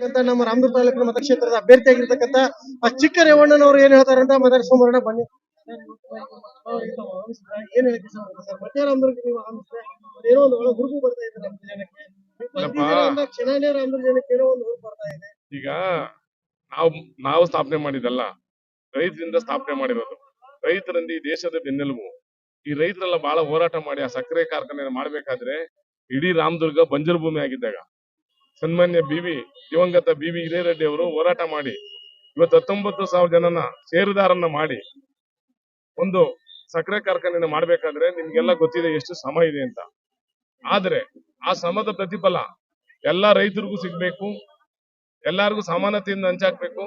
ಆಗಿರ್ತಕ್ಕಂಥ ನಮ್ಮ ರಾಮದುರ್ಗ ತಾಲೂಕಿನ ಮತಕ್ಷೇತ್ರದ ಅಭ್ಯರ್ಥಿ ಆಗಿರ್ತಕ್ಕಂಥ ಆ ಚಿಕ್ಕ ರೇವಣ್ಣನವರು ಏನ್ ಹೇಳ್ತಾರೆ ಅಂತ ಮಾತಾಡ್ಸ್ಕೊಂಬರೋಣ ಬನ್ನಿ. ಏನ್ ಹೇಳ್ತೀವಿ ಇಷ್ಟಪಡ್ತೀರಾ ಸರ್? ಮತ್ತೆ ರಾಮದುರ್ಗ ನೀವು ಏನೋ ಒಂದು ಒಳ ಹುಡುಗು ಬರ್ತಾ ಇದೆ ನಮ್ಮ ಜನಕ್ಕೆ. ಕ್ಷಣನೇ ರಾಮದುರ್ಗ ಜನಕ್ಕೆ ಏನೋ ಒಂದು ಹುರುಪು ಬರ್ತಾ ಇದೆ. ಈಗ ನಾವು ನಾವು ಸ್ಥಾಪನೆ ಮಾಡಿದಲ್ಲ ರೈತರಿಂದ ಸ್ಥಾಪನೆ ಮಾಡಿರೋದು. ರೈತರಿಂದ ಈ ದೇಶದ ಬೆನ್ನೆಲುಬು. ಈ ರೈತರೆಲ್ಲ ಬಹಳ ಹೋರಾಟ ಮಾಡಿ ಆ ಸಕ್ಕರೆ ಕಾರ್ಖಾನೆ ಮಾಡ್ಬೇಕಾದ್ರೆ ಇಡೀ ರಾಮದುರ್ಗ ಬಂಜರು ಭೂಮಿ ಆಗಿದ್ದಾಗ. ಸನ್ಮಾನ್ಯ ಬಿವಿ ದಿವಂಗತ ಬಿವಿ ಹಿರೇರೆಡ್ಡಿ ಅವರು ಹೋರಾಟ ಮಾಡಿ ಇವತ್ತು ಹತ್ತೊಂಬತ್ತು ಸಾವಿರ ಜನನ ಸೇರುದಾರನ್ನ ಮಾಡಿ ಒಂದು ಸಕ್ಕರೆ ಕಾರ್ಖಾನೆಯನ್ನು ಮಾಡ್ಬೇಕಾದ್ರೆ ನಿಮ್ಗೆಲ್ಲ ಗೊತ್ತಿದೆ ಎಷ್ಟು ಶ್ರಮ ಇದೆ ಅಂತ. ಆದ್ರೆ ಆ ಶ್ರಮದ ಪ್ರತಿಫಲ ಎಲ್ಲಾ ರೈತರಿಗೂ ಸಿಗ್ಬೇಕು, ಎಲ್ಲಾರ್ಗು ಸಮಾನತೆಯಿಂದ ಹಂಚಾಕ್ಬೇಕು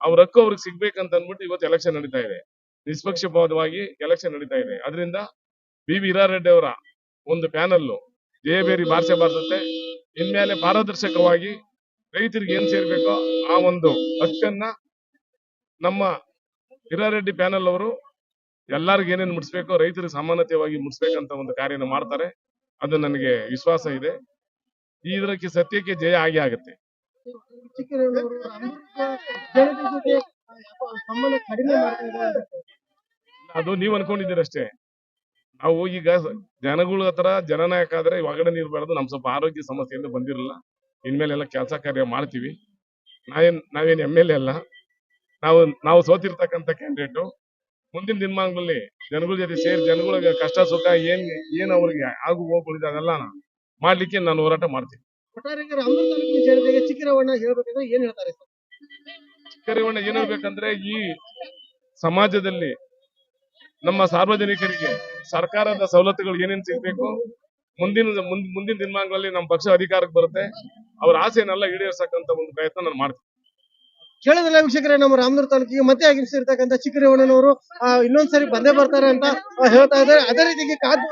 ಅವ್ರ ಹಕ್ಕು ಅವ್ರಿಗೆ ಸಿಗ್ಬೇಕಂತ ಅಂದ್ಬಿಟ್ಟು ಇವತ್ತು ಎಲೆಕ್ಷನ್ ನಡೀತಾ ಇದೆ. ನಿಷ್ಪಕ್ಷಪಾತವಾಗಿ ಎಲೆಕ್ಷನ್ ನಡೀತಾ ಇದೆ. ಅದರಿಂದ ಬಿ ವಿ ಹಿರಾರೆಡ್ಡಿ ಅವರ ಒಂದು ಪ್ಯಾನಲ್ ಜಯಬೇರಿ ಬಾರಿಸೇ ಬಾರಿಸುತ್ತೆ ಇನ್ಮೇಲೆ ಪಾರದರ್ಶಕವಾಗಿ ರೈತರಿಗೆ ಏನ್ ಸೇರ್ಬೇಕೋ ಆ ಒಂದು ಹಕ್ಕನ್ನ ನಮ್ಮ ಹಿರಾರೆಡ್ಡಿ ಪ್ಯಾನಲ್ ಅವರು ಎಲ್ಲರಿಗೂ ಏನೇನು ಮುಟ್ಸ್ಬೇಕೋ ರೈತರಿಗೆ ಸಮಾನತೆಯಾಗಿ ಮುಟ್ಸ್ಬೇಕಂತ ಒಂದು ಕಾರ್ಯನ ಮಾಡ್ತಾರೆ. ಅದು ನನಗೆ ವಿಶ್ವಾಸ ಇದೆ. ಇದಕ್ಕೆ ಸತ್ಯಕ್ಕೆ ಜಯ ಆಗಿ ಆಗುತ್ತೆ. ಅದು ನೀವ್ ಅನ್ಕೊಂಡಿದ್ದೀರಷ್ಟೇ. ನಾವು ಈಗ ಜನಗಳ ಹತ್ರ ಜನನಾಯಕ ಆದ್ರೆ ಒಳಗಡೆ ಇರಬಾರ್ದು ನಮ್ ಸ್ವಲ್ಪ ಆರೋಗ್ಯ ಸಮಸ್ಯೆಯಿಂದ ಬಂದಿರಲ್ಲ. ಇನ್ಮೇಲೆಲ್ಲ ಕೆಲಸ ಕಾರ್ಯ ಮಾಡ್ತೀವಿ. ನಾವೇನ್ ನಾವೇನ್ ಎಂ ಎಲ್ ಎ ಅಲ್ಲ. ನಾವು ನಾವು ಸೋತಿರ್ತಕ್ಕಂಥ ಕ್ಯಾಂಡಿಡೇಟು ಮುಂದಿನ ದಿನಮಾನಗಳಲ್ಲಿ ಜನಗಳ ಜೊತೆ ಸೇರಿ ಜನಗಳಿಗೆ ಕಷ್ಟ ಸುಖ ಏನ್ ಏನ್ ಅವ್ರಿಗೆ ಆಗು ಹೋಗ್ಬಿಡಿದೆ ಅದೆಲ್ಲ ಮಾಡ್ಲಿಕ್ಕೆ ನಾನು ಹೋರಾಟ ಮಾಡ್ತೀನಿ. ಚಿಕ್ಕರವಣ್ಣ ಏನ್ ಹೇಳ್ಬೇಕಂದ್ರೆ ಈ ಸಮಾಜದಲ್ಲಿ ನಮ್ಮ ಸಾರ್ವಜನಿಕರಿಗೆ ಸರ್ಕಾರದ ಸವಲತ್ತುಗಳು ಏನೇನು ಸಿಗ್ಬೇಕು? ಮುಂದಿನ ಮುಂದಿನ ದಿನಮಾನಗಳಲ್ಲಿ ನಮ್ಮ ಪಕ್ಷ ಅಧಿಕಾರಕ್ಕೆ ಬರುತ್ತೆ. ಅವ್ರ ಆಸೆನೆಲ್ಲ ಈಡೇರ್ಸಕ್ಕಂತ ಒಂದು ಪ್ರಯತ್ನ ನಾನು ಮಾಡ್ತೀನಿ. ಕೇಳಿದ್ರೆ ವೀಕ್ಷಕರೇ, ನಮ್ಮ ರಾಮನೂರ್ ತಾಲೂಕಿಗೆ ಮತ್ತೆ ಆಗಮಿಸಿರ್ತಕ್ಕಂಥ ಚಿಕ್ಕರೇವಣ್ಣನವರು ಇನ್ನೊಂದ್ಸರಿ ಬಂದೇ ಬರ್ತಾರೆ ಅಂತ ಹೇಳ್ತಾ ಇದ್ದಾರೆ. ಅದೇ ರೀತಿಗೆ ಕಾದು